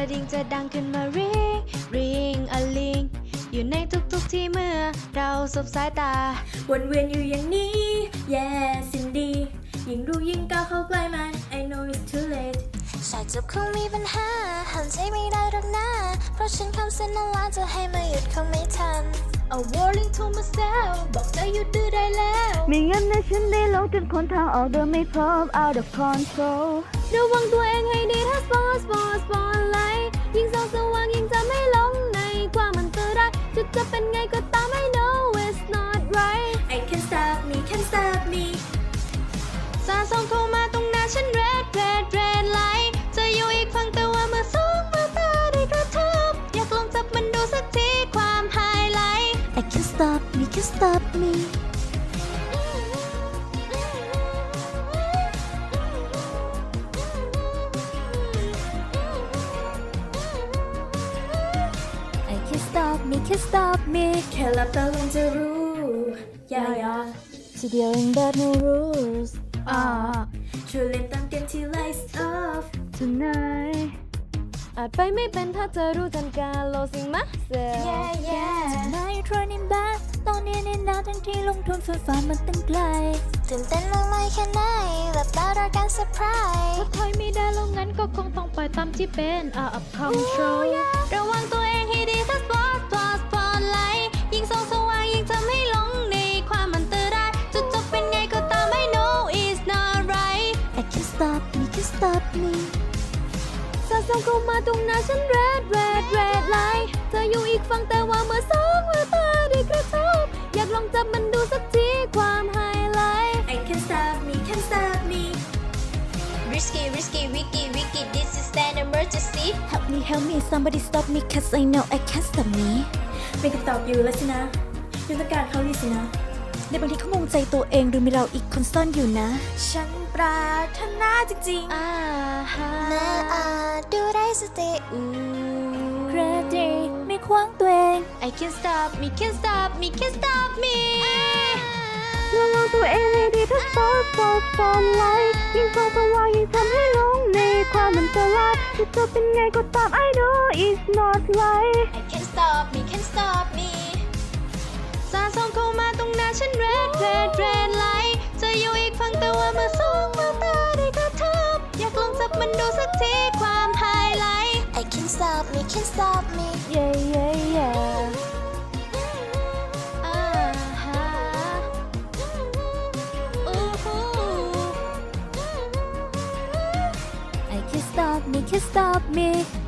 ระดิ่งจะดังขึ้นมา ring ring a ling อยู่ในทุกๆที่เมื่อเราสบสายตา วนเวียนอยู่อย่างนี้ yes indeed ยิ่งรู้ยิ่งก้าวเข้าใกล้มัน I know it's too late สายจับคงมีปัญหาห้ามใจไม่ได้หรอกนะ เพราะฉันคำสัญญาจะให้มาหยุดคงไม่ทัน A warning to myself บอกเธอหยุดดื้อได้แล้วไม่งั้นนะฉันได้ลงจนคนทางออกโดยไม่พร้อม out of control ระวังตัวเองให้ดีถ้า spot spot spotlight ยิ่งส่องสว่างยิ่งจะไม่ stop me can stop me I can stop me can stop me แค่หลับตาลงจะรู้อย่าอย่าทีเดียวเอง but no rules อ่าช่วยเล่นตามเกมที่ lights off tonight อาจไปไม่เป็นถ้าเธอรู้ทันการโลสิงมาเซ ที่ลงทุนฝืนฟ้ามันตั้งไกลตื่นเต้นมากไหมแค่ไหนหลับตารอการเซอร์ไพรส์ถ้าถอยไม่ได้แล้วงั้นก็คงต้องปล่อยตามที่เป็น out of control ระวังตัวเองให้ดีถ้า spot spot spotlight ยิ่งส่องสว่างยิ่งทำให้หลงในความอันตรายจะจบเป็นไงก็ตาม I know it's not right I can stop me can stop me สาส่องเข้ามาตรงหน้าฉัน red red red light เธออยู่อีกฝั่งแต่ว่าเมื่อสองมือต Help me help me somebody stop me cause I know I can't stop me ไม่คำตอบอยู่แล้วสินะยังต้องการเขาดีสินะ ในบางทีเขางงใจตัวเองหรือมีเราอีกคนซ่อนอยู่นะ ฉันปรารถนาจริงอ่าฮะแม้อาจดูได้สติอูเครดิตไม่ควางตัวเอง I can stop me can stop me can stop me ระวังตัวเองให้ดีถ้า spot spot spotlight ยิ่งส่องสว่างยิ่งทำให้หลงในความ ตรายจะจบเป็นไงก็ตาม I know it's not right I can't stop me can't stop can stop me